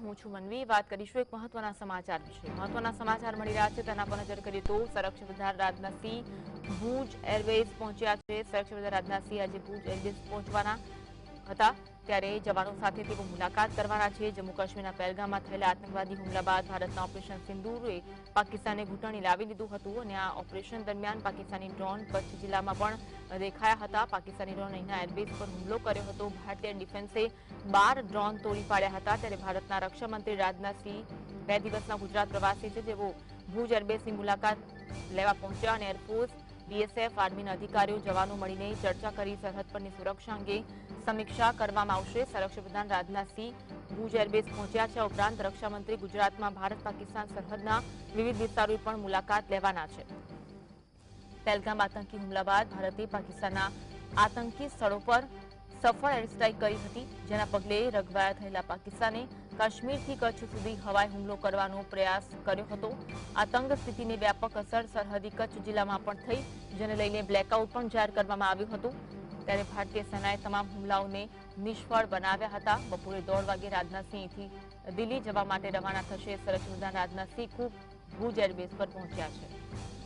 હું છું મનવી વાત કરીશું એક મહત્વના સમાચાર વિશે મહત્વના સમાચાર મળી રહ્યા છે તેના પર નજર કરીએ તો સંરક્ષણ પ્રધાન રાજનાથસિંહ ભુજ એરવેઝ પહોંચ્યા છે સંરક્ષણ પ્રધાન રાજનાથસિંહ આજે ભુજ એરવેઝ પહોંચવાના હતા ત્યારે જવાનો સાથે તેઓ મુલાકાત કરવાનો છે જમ્મુ કાશ્મીના પ エル ગામાં થયેલા આતંકવાદી હુમલા બાદ ભારતનો ઓપરેશન સિંદૂરે પાકિસ્તાને ઘૂંટણી લાવી દીધું હતું અને આ ઓપરેશન દરમિયાન પાકિસ્તાની ડ્રોન કચ્છ જિલ્લામાં પણ દેખાયા હતા પાકિસ્તાની ડ્રોન એએબીએસ પર હુમલો કર્યો હતો ભારતીય ડિફેન્સે 12 ડ્રોન તોડી પાડ્યા હતા ત્યારે ભારતના રક્ષામંત્રી રાજનાથસી બે દિવસના ગુજરાત પ્રવાસ છે જેવો ભૂજરબેસી મુલાકાત લેવા પહોંચ્યો અને એરફોર્સ બીએસએફ આર્મીના અધિકારીઓ જવાનો મળીને ચર્ચા કરી સરહદ પરની સુરક્ષા અંગે સમીક્ષા કરવામાં આવશે સંરક્ષણ પ્રધાન રાજનાથસિંહ ભુજ એરબેઝ પહોંચ્યા છે ઉપરાંત રક્ષામંત્રી ગુજરાતમાં ભારત પાકિસ્તાન સરહદના વિવિધ વિસ્તારોની પણ મુલાકાત લેવાના છે પહેલગામ આતંકી હુમલા બાદ ભારતે પાકિસ્તાનના આતંકી સ્થળો પર સફર એરસ્ટ્રાઇક કરી હતી જેના પગલે રગવાયા થયેલા પાકિસ્તાને કાશ્મીર થી કચો સુધી હવાઈ હુમલો કરવાનો પ્રયાસ કર્યો હતો આતંક સ્થિતિને ব্যাপক અસર સરહદી કચ્છ જિલ્લામાં પણ થઈ જેને લઈને બ્લેકઆઉટ પણ જાહેર કરવામાં આવ્યો હતો ત્યારે ભારતીય સનાએ તમામ હુમલાઓને નિષ્ફળ બનાવ્યા હતા બપોરે 2 વાગ્યે રાજના સિંહ થી દિલ્હી જવા માટે रवाना થશે સરચુદાન રાજના સિંહ કુ ભુજર બેસ પર પહોંચ્યા છે